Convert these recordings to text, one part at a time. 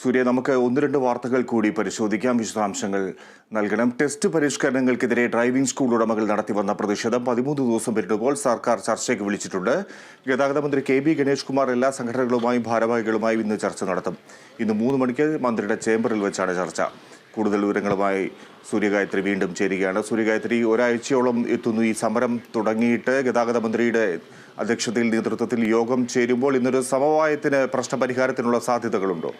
സൂര്യ നമുക്ക് ഒന്ന് രണ്ട് വാർത്തകൾ കൂടി പരിശോധിക്കാം. വിശദാംശങ്ങൾ നൽകണം. ടെസ്റ്റ് പരിഷ്കരണങ്ങൾക്കെതിരെ ഡ്രൈവിംഗ് സ്കൂൾ ഉടമകൾ നടത്തി വന്ന പ്രതിഷേധം പതിമൂന്ന് ദിവസം പിന്നിടുമ്പോൾ സർക്കാർ ചർച്ചയ്ക്ക് വിളിച്ചിട്ടുണ്ട്. ഗതാഗത മന്ത്രി കെ ബി ഗണേഷ് കുമാർ എല്ലാ സംഘടനകളുമായും ഭാരവാഹികളുമായും ഇന്ന് ചർച്ച നടത്തും. ഇന്ന് മൂന്ന് മണിക്ക് മന്ത്രിയുടെ ചേംബറിൽ വെച്ചാണ് ചർച്ച. കൂടുതൽ വിവരങ്ങളുമായി സൂര്യഗായത്രി വീണ്ടും ചേരുകയാണ്. സൂര്യഗായത്രി ഒരാഴ്ചയോളം എത്തുന്നു. ഈ സമരം തുടങ്ങിയിട്ട് ഗതാഗത മന്ത്രിയുടെ അധ്യക്ഷതയിൽ നേതൃത്വത്തിൽ യോഗം ചേരുമ്പോൾ ഇന്നൊരു സമവായത്തിന് പ്രശ്നപരിഹാരത്തിനുള്ള സാധ്യതകളുണ്ടോ?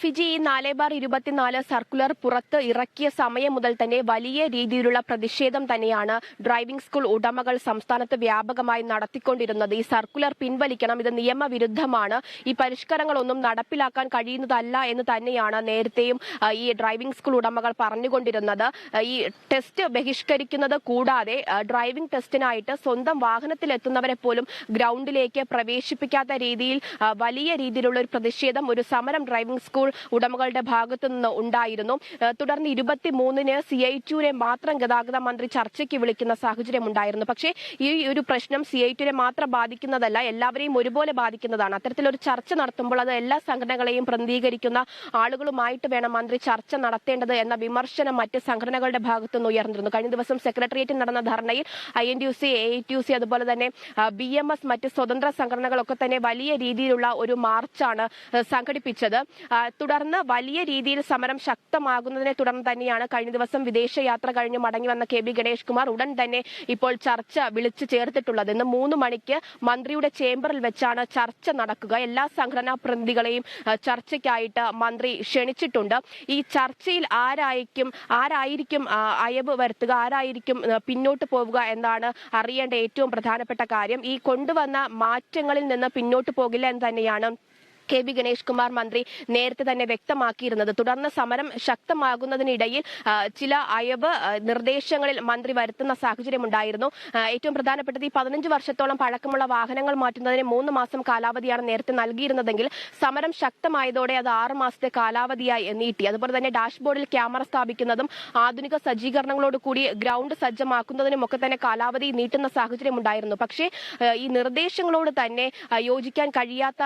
ഫിജി ഈ നാല് ബാർ ഇരുപത്തിനാല് സർക്കുലർ പുറത്ത് ഇറക്കിയ സമയം മുതൽ തന്നെ വലിയ രീതിയിലുള്ള പ്രതിഷേധം തന്നെയാണ് ഡ്രൈവിംഗ് സ്കൂൾ ഉടമകൾ സംസ്ഥാനത്ത് വ്യാപകമായി നടത്തിക്കൊണ്ടിരുന്നത്. ഈ സർക്കുലർ പിൻവലിക്കണം ഇത് നിയമവിരുദ്ധമാണ്. ഈ പരിഷ്കാരങ്ങളൊന്നും നടപ്പിലാക്കാൻ കഴിയുന്നതല്ല എന്ന് തന്നെയാണ് നേരത്തെയും ഈ ഡ്രൈവിംഗ് സ്കൂൾ ഉടമകൾ പറഞ്ഞുകൊണ്ടിരുന്നത്. ഈ ടെസ്റ്റ് ബഹിഷ്കരിക്കുന്നത് കൂടാതെ ഡ്രൈവിംഗ് ടെസ്റ്റിനായിട്ട് സ്വന്തം വാഹനത്തിലെത്തുന്നവരെ പോലും ഗ്രൗണ്ടിലേക്ക് പ്രവേശിപ്പിക്കാത്ത രീതിയിൽ വലിയ രീതിയിലുള്ള ഒരു പ്രതിഷേധം ഒരു സമരം ഡ്രൈവിംഗ് സ്കൂൾ ഉടമകളുടെ ഭാഗത്തു നിന്ന് ഉണ്ടായിരുന്നു തുടർന്ന് ഇരുപത്തി മൂന്നിന് സി ഐ ടുവിനെ മാത്രം ഗതാഗത മന്ത്രി ചർച്ചയ്ക്ക് വിളിക്കുന്ന സാഹചര്യം ഉണ്ടായിരുന്നു. പക്ഷേ ഈ ഒരു പ്രശ്നം സി ഐ ടുവിനെ മാത്രം ബാധിക്കുന്നതല്ല എല്ലാവരെയും ഒരുപോലെ ബാധിക്കുന്നതാണ്. അത്തരത്തിലൊരു ചർച്ച നടത്തുമ്പോൾ അത് എല്ലാ സംഘടനകളെയും പ്രതിനിധീകരിക്കുന്ന ആളുകളുമായിട്ട് വേണം മന്ത്രി ചർച്ച നടത്തേണ്ടത് എന്ന വിമർശനം മറ്റ് സംഘടനകളുടെ ഭാഗത്തു നിന്ന് ഉയർന്നിരുന്നു. കഴിഞ്ഞ ദിവസം സെക്രട്ടേറിയറ്റിൽ നടന്ന ധർണയിൽ I N T U C A T U C അതുപോലെ തന്നെ ബി എം എസ് മറ്റ് സ്വതന്ത്ര സംഘടനകളൊക്കെ തന്നെ വലിയ രീതിയിലുള്ള ഒരു മാർച്ചാണ് സംഘടിപ്പിച്ചത്. തുടർന്ന് വലിയ രീതിയിൽ സമരം ശക്തമാകുന്നതിനെ തുടർന്ന് തന്നെയാണ് കഴിഞ്ഞ ദിവസം വിദേശയാത്ര കഴിഞ്ഞ് മടങ്ങി വന്ന കെ ബി ഗണേഷ് കുമാർ ഉടൻ തന്നെ ഇപ്പോൾ ചർച്ച വിളിച്ചു ചേർത്തിട്ടുള്ളത്. ഇന്ന് മൂന്ന് മണിക്ക് മന്ത്രിയുടെ ചേംബറിൽ വെച്ചാണ് ചർച്ച നടക്കുക. എല്ലാ സംഘടനാ പ്രതിനിധികളെയും ചർച്ചയ്ക്കായിട്ട് മന്ത്രി ക്ഷണിച്ചിട്ടുണ്ട്. ഈ ചർച്ചയിൽ ആരായിരിക്കും ആരായിരിക്കും അയവ് വരുത്തുക ആരായിരിക്കും പിന്നോട്ട് പോവുക എന്നാണ് അറിയേണ്ട ഏറ്റവും പ്രധാനപ്പെട്ട കാര്യം. ഈ കൊണ്ടുവന്ന മാറ്റങ്ങളിൽ നിന്ന് പിന്നോട്ട് പോകില്ല എന്ന് തന്നെയാണ് കെ ബി ഗണേഷ് കുമാർ മന്ത്രി നേരത്തെ തന്നെ വ്യക്തമാക്കിയിരുന്നത്. തുടർന്ന് സമരം ശക്തമാകുന്നതിനിടയിൽ ചില അയവ് നിർദ്ദേശങ്ങളിൽ മന്ത്രി വരുത്തുന്ന സാഹചര്യമുണ്ടായിരുന്നു ഏറ്റവും പ്രധാനപ്പെട്ടത് ഈ പതിനഞ്ച് വർഷത്തോളം പഴക്കമുള്ള വാഹനങ്ങൾ മാറ്റുന്നതിന് മൂന്ന് മാസം കാലാവധിയാണ് നേരത്തെ നൽകിയിരുന്നതെങ്കിൽ സമരം ശക്തമായതോടെ അത് ആറ് മാസത്തെ കാലാവധിയായി നീട്ടി. അതുപോലെ തന്നെ ഡാഷ്ബോർഡിൽ ക്യാമറ സ്ഥാപിക്കുന്നതും ആധുനിക സജ്ജീകരണങ്ങളോട് കൂടി ഗ്രൗണ്ട് സജ്ജമാക്കുന്നതിനും ഒക്കെ തന്നെ കാലാവധി നീട്ടുന്ന സാഹചര്യം ഉണ്ടായിരുന്നു. പക്ഷേ ഈ നിർദ്ദേശങ്ങളോട് തന്നെ യോജിക്കാൻ കഴിയാത്ത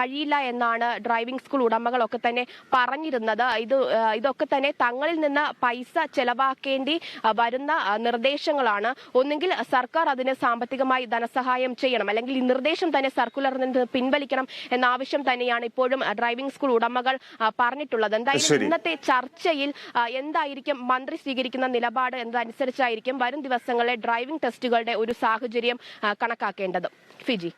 കഴിയില്ല എന്നാണ് ഡ്രൈവിംഗ് സ്കൂൾ ഉടമകളൊക്കെ തന്നെ പറഞ്ഞിരുന്നത്. ഇത് ഇതൊക്കെ തന്നെ തങ്ങളിൽ നിന്ന് പൈസ ചെലവാക്കേണ്ടി വരുന്ന നിർദ്ദേശങ്ങളാണ്. ഒന്നുകിൽ സർക്കാർ അതിന് സാമ്പത്തികമായി ധനസഹായം ചെയ്യണം. അല്ലെങ്കിൽ ഈ നിർദ്ദേശം തന്നെ സർക്കുലറിൽ നിന്ന് പിൻവലിക്കണം എന്ന ആവശ്യം തന്നെയാണ് ഇപ്പോഴും ഡ്രൈവിംഗ് സ്കൂൾ ഉടമകൾ പറഞ്ഞിട്ടുള്ളത്. എന്തായാലും ഇന്നത്തെ ചർച്ചയിൽ എന്തായിരിക്കും മന്ത്രി സ്വീകരിക്കുന്ന നിലപാട് എന്നതനുസരിച്ചായിരിക്കും വരും ദിവസങ്ങളിലെ ഡ്രൈവിംഗ് ടെസ്റ്റുകളുടെ ഒരു സാഹചര്യം കണക്കാക്കേണ്ടത്. ഫിജി.